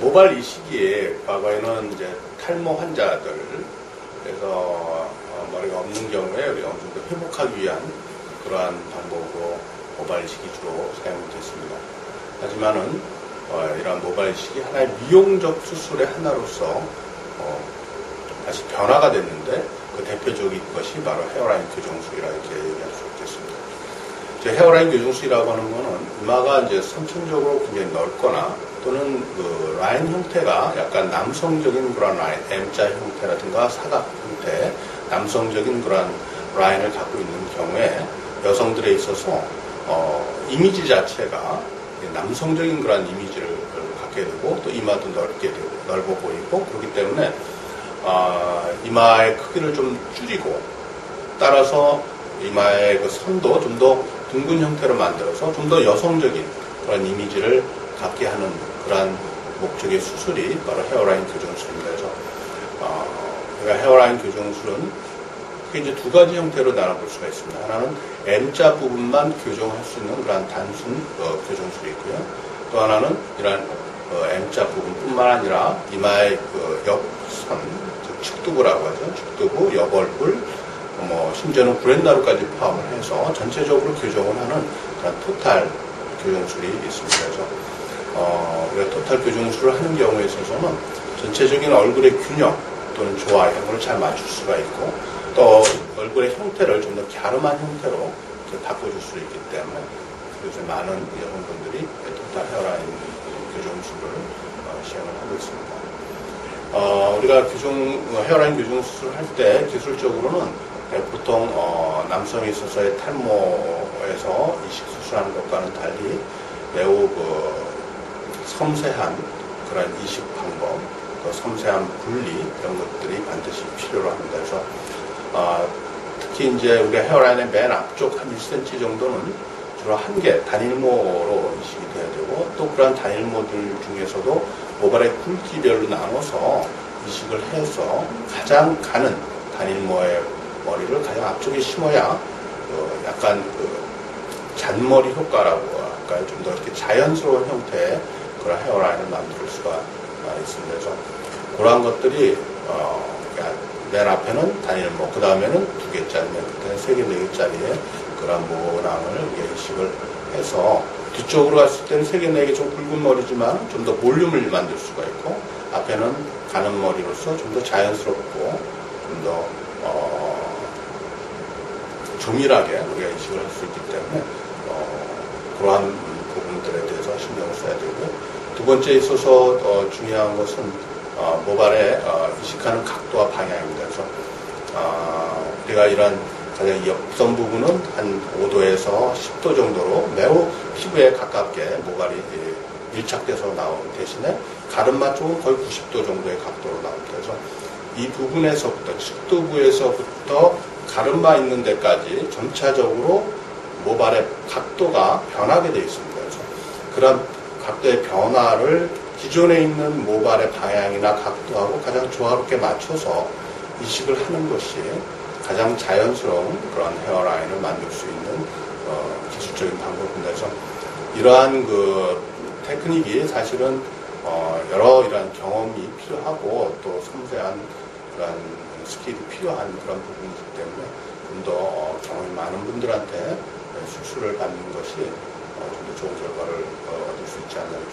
모발 이식이 과거에는 이제 탈모 환자들 그래서 어, 머리가 없는 경우에 우리가 어느 정도 회복하기 위한 그러한 방법으로 모발 이식이 주로 사용됐습니다. 하지만은 어, 이러한 모발 이식이 하나의 미용적 수술의 하나로서 어, 다시 변화가 됐는데 그 대표적인 것이 바로 헤어라인 교정술이라 이렇게 얘기할 수 있겠습니다. 이제 헤어라인 교정술이라고 하는 것은 이마가 이제 선천적으로 굉장히 넓거나 또는 그 라인 형태가 약간 남성적인 그런 라인, M자 형태라든가 사각 형태, 남성적인 그런 라인을 갖고 있는 경우에 여성들에 있어서 어, 이미지 자체가 남성적인 그런 이미지를 갖게 되고 또 이마도 넓게 되고 넓어 보이고 그렇기 때문에 어, 이마의 크기를 좀 줄이고 따라서 이마의 그 선도 좀더 둥근 형태로 만들어서 좀 더 여성적인 그런 이미지를 갖게 하는 그러한 목적의 수술이 바로 헤어라인 교정술입니다. 그래서 어, 헤어라인 교정술은 크게 이제 두 가지 형태로 나눠볼 수가 있습니다. 하나는 M자 부분만 교정할 수 있는 그러한 단순 어, 교정술이 있고요. 또 하나는 이러한 어, M자 부분뿐만 아니라 이마의 그 옆선, 즉 측두부라고 하죠. 측두부, 옆얼굴, 뭐 심지어는 브랜나루까지 포함을 해서 전체적으로 교정을 하는 그런 토탈 교정술이 있습니다. 그래서 어, 우리가 토탈 교정술을 하는 경우에 있어서는 전체적인 얼굴의 균형 또는 조화 이런 걸잘 맞출 수가 있고 또 얼굴의 형태를 좀 더 갸름한 형태로 바꿔줄 수 있기 때문에 요새 많은 여성분들이 토탈 헤어라인 교정술을 어, 시행을 하고 있습니다. 어, 우리가 교정, 헤어라인 교정 수술을 할 때 기술적으로는 보통 어, 남성에 있어서의 탈모에서 이식 수술하는 것과는 달리 매우 그 섬세한 그런 이식 방법, 또 섬세한 분리 이런 것들이 반드시 필요로 합니다. 그래서 어, 특히 이제 우리가 헤어라인의 맨 앞쪽 한 1cm 정도는 주로 한 개 단일모로 이식이 돼야 되고 또 그러한 단일모들 중에서도 모발의 굵기별로 나눠서 이식을 해서 가장 가는 단일모의 머리를 가장 앞쪽에 심어야 어, 약간 그 잔머리 효과라고 할까요? 좀 더 이렇게 자연스러운 형태의 그런 헤어라인을 만들 수가 있습니다. 그래서 그러한 것들이 어, 그러니까 맨 앞에는 단일모, 그 다음에는 두 개짜리, 맨 끝에는 세 개, 네 개짜리의 그런 모낭을 이식을 해서 뒤쪽으로 갔을 때는 세 개, 네 개 좀 굵은 머리지만 좀 더 볼륨을 만들 수가 있고 앞에는 가는 머리로서 좀 더 자연스럽고 좀더 어, 조밀하게 우리가 이식을 할 수 있기 때문에 어, 그러한 부분들에 대해서 신경을 써야 되고요. 두 번째 있어서 어, 중요한 것은 어, 모발의 어, 이식하는 각도와 방향입니다. 그래서 어, 우리가 이런 가장 옆선 부분은 한 5도에서 10도 정도로 매우 피부에 가깝게 모발이 밀착돼서 나온 대신에 가르마 쪽은 거의 90도 정도의 각도로 나옵니다. 그래서 이 부분에서부터 측두부에서부터 가르마 있는 데까지 점차적으로 모발의 각도가 변하게 되어 있습니다. 그런 각도의 변화를 기존에 있는 모발의 방향이나 각도하고 가장 조화롭게 맞춰서 이식을 하는 것이 가장 자연스러운 그런 헤어라인을 만들 수 있는 어, 기술적인. 그래서 이러한 그 테크닉이 사실은 어, 여러 이러한 경험이 필요하고 또 섬세한 그런 스킬이 필요한 그런 부분이기 때문에 좀 더 경험이 어, 많은 분들한테 수술을 받는 것이 어, 좀더 좋은 결과를 어, 얻을 수 있지 않을까.